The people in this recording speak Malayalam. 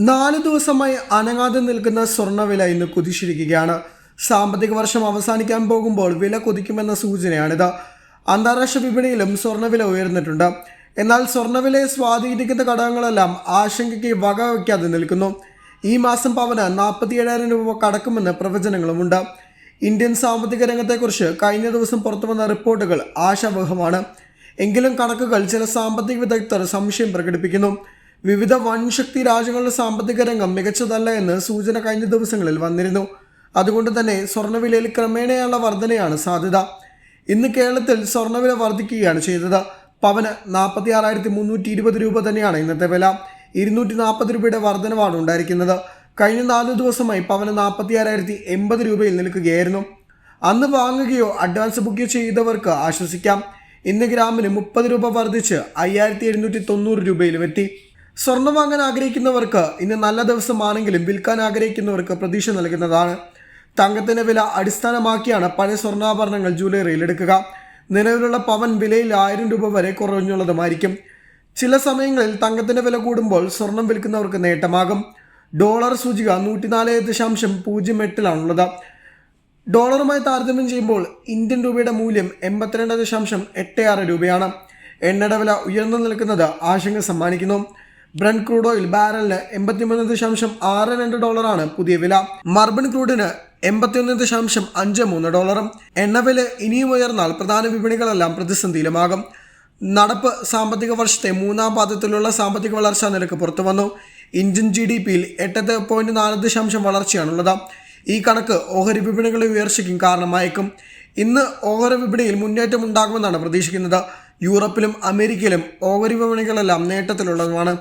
നാല് ദിവസമായി അനങ്ങാതെ നിൽക്കുന്ന സ്വർണവില ഇന്ന് കുതിച്ചിരിക്കുകയാണ്. സാമ്പത്തിക വർഷം അവസാനിക്കാൻ പോകുമ്പോൾ വില കുതിക്കുമെന്ന സൂചനയാണിത്. അന്താരാഷ്ട്ര വിപണിയിലും സ്വർണവില ഉയർന്നിട്ടുണ്ട്. എന്നാൽ സ്വർണവിലയെ സ്വാധീനിക്കുന്ന ഘടകങ്ങളെല്ലാം ആശങ്കയ്ക്ക് വകവയ്ക്കാതെ നിൽക്കുന്നു. ഈ മാസം പവന് നാൽപ്പത്തി ഏഴായിരം രൂപ കടക്കുമെന്ന് പ്രവചനങ്ങളുമുണ്ട്. ഇന്ത്യൻ സാമ്പത്തിക രംഗത്തെക്കുറിച്ച് കഴിഞ്ഞ ദിവസം പുറത്തുവന്ന റിപ്പോർട്ടുകൾ ആശാവഹമാണ്. എങ്കിലും കണക്കുകൾ ചില സാമ്പത്തിക വിദഗ്ധർ സംശയം പ്രകടിപ്പിക്കുന്നു. വിവിധ വൻശക്തി രാജ്യങ്ങളുടെ സാമ്പത്തിക രംഗം മികച്ചതല്ല എന്ന് സൂചന കഴിഞ്ഞ ദിവസങ്ങളിൽ വന്നിരുന്നു. അതുകൊണ്ട് തന്നെ സ്വർണവിലയിൽ ക്രമേണയുള്ള വർധനയാണ് സാധ്യത. ഇന്ന് കേരളത്തിൽ സ്വർണവില വർദ്ധിക്കുകയാണ് ചെയ്തത്. പവന് നാൽപ്പത്തി ആറായിരത്തി മുന്നൂറ്റി ഇരുപത് രൂപ തന്നെയാണ് ഇന്നത്തെ വില. ഇരുന്നൂറ്റി നാൽപ്പത് രൂപയുടെ വർധനവാണ് ഉണ്ടായിരിക്കുന്നത്. കഴിഞ്ഞ നാല് ദിവസമായി പവന് നാൽപ്പത്തി ആറായിരത്തി എൺപത് രൂപയിൽ നിൽക്കുകയായിരുന്നു. അന്ന് വാങ്ങുകയോ അഡ്വാൻസ് ബുക്ക് ചെയ്തവർക്ക് ആശ്വസിക്കാം. ഇന്ന് ഗ്രാമിന് മുപ്പത് രൂപ വർദ്ധിച്ച് അയ്യായിരത്തി എഴുന്നൂറ്റി തൊണ്ണൂറ് രൂപയിലും എത്തി സ്വർണം വാങ്ങാൻ ആഗ്രഹിക്കുന്നവർക്ക് ഇന്ന് നല്ല ദിവസമാണെങ്കിലും വിൽക്കാൻ ആഗ്രഹിക്കുന്നവർക്ക് പ്രതീക്ഷ നൽകുന്നതാണ്. തങ്കത്തിന്റെ വില അടിസ്ഥാനമാക്കിയാണ് പഴയ സ്വർണാഭരണങ്ങൾ ജ്വല്ലറിയിൽ എടുക്കുക. നിലവിലുള്ള പവൻ വിലയിൽ ആയിരം രൂപ വരെ കുറഞ്ഞുള്ളതുമായിരിക്കും. ചില സമയങ്ങളിൽ തങ്കത്തിന്റെ വില കൂടുമ്പോൾ സ്വർണം വിൽക്കുന്നവർക്ക് നേട്ടമാകും. ഡോളർ സൂചിക നൂറ്റിനാല് ദശാംശം പൂജ്യം എട്ടിലാണുള്ളത്. ഡോളറുമായി താരതമ്യം ചെയ്യുമ്പോൾ ഇന്ത്യൻ രൂപയുടെ മൂല്യം എൺപത്തിരണ്ട് ദശാംശം എട്ട് ആറ് രൂപയാണ്. എണ്ണയുടെ വില ഉയർന്നു നിൽക്കുന്നത് ആശങ്ക സമ്മാനിക്കുന്നു. ബ്രൺ ക്രൂഡ് ഓയിൽ ബാരലിന് എൺപത്തിമൂന്ന് ദശാംശം ആറ് രണ്ട് ഡോളറാണ് പുതിയ വില. മർബൺ ക്രൂഡിന് എൺപത്തിയൊന്ന് ദശാംശം അഞ്ച് മൂന്ന് ഡോളറും. എണ്ണവില ഇനിയും ഉയർന്നാൽ പ്രധാന വിപണികളെല്ലാം പ്രതിസന്ധിയിലുമാകും. നടപ്പ് സാമ്പത്തിക വർഷത്തെ മൂന്നാം പാദത്തിലുള്ള സാമ്പത്തിക വളർച്ചാ നിരക്ക് പുറത്തു വന്നു ഇന്ത്യൻ ജി ഡി പിയിൽ എട്ട് പോയിന്റ് നാല് ദശാംശം വളർച്ചയാണുള്ളത്. ഈ കണക്ക് ഓഹരി വിപണികളെ ഉയർച്ചയ്ക്കും കാരണമായേക്കും. ഇന്ന് ഓഹരി വിപണിയിൽ മുന്നേറ്റം ഉണ്ടാകുമെന്നാണ് പ്രതീക്ഷിക്കുന്നത്. യൂറോപ്പിലും അമേരിക്കയിലും ഓഹരി വിപണികളെല്ലാം നേട്ടത്തിലുള്ളതുമാണ്.